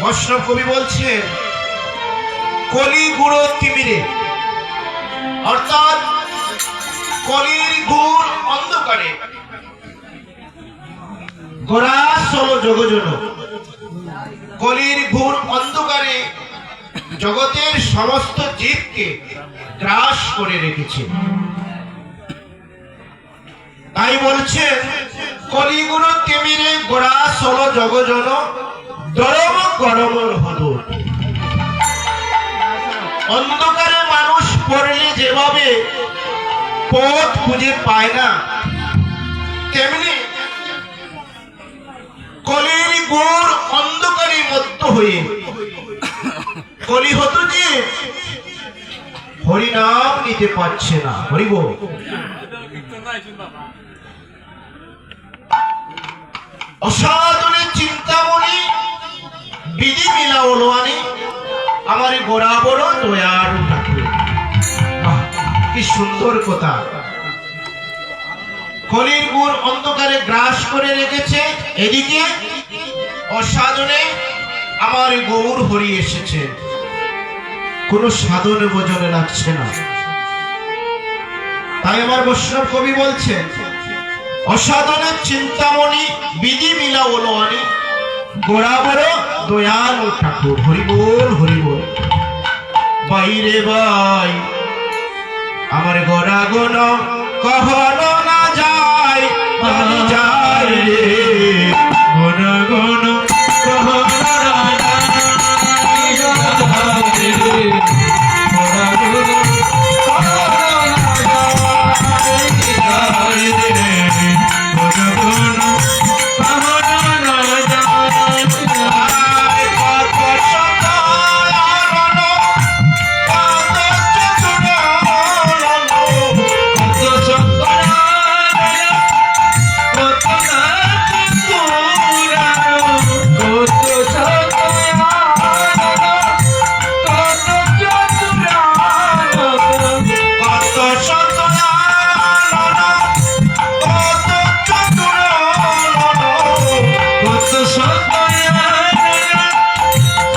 বৈষ্ণব কবি বলছেন, কলি গুঁড়ো তিমিরে। অর্থাৎ কলির গুড় অন্ধকারে। গোড়াস হল জগজন কলির গুড় অন্ধকারে জগতের সমস্ত জীবকে গ্রাস করে রেখেছে। তাই বলছেন কলিগুলো তেমিরে গোড়া হল জগজন দরম গরমর হদুর অন্ধকারে মানুষ পড়লে যেভাবে পথ খুঁজে পায় না, তেমনি কলির গুড় অন্ধকারে মত্ত হয়ে। কলি হতো যে হরিনাম নিতে পারছে না। হরিব। চিন্তামণি বিধি মিলা ওলোয়ানি আমার গোড়া দয়ার কি সুন্দর কথা। অন্ধকারে গ্রাস করে রেখেছে, এদিকে অসাধনে আমার গৌর এসেছে। কোনো সাধন বোঝনে লাগছে না। তাই আমার বৈষ্ণব কবি বলছেন, অসাধনের চিন্তামণি বিধি মিলা ওলোয়ানি গোড়া বড় দয়াল ঠাকুর হরিবোল হরিবোল বাইরে বাই আমার গোড়া গোন কহন না যায়।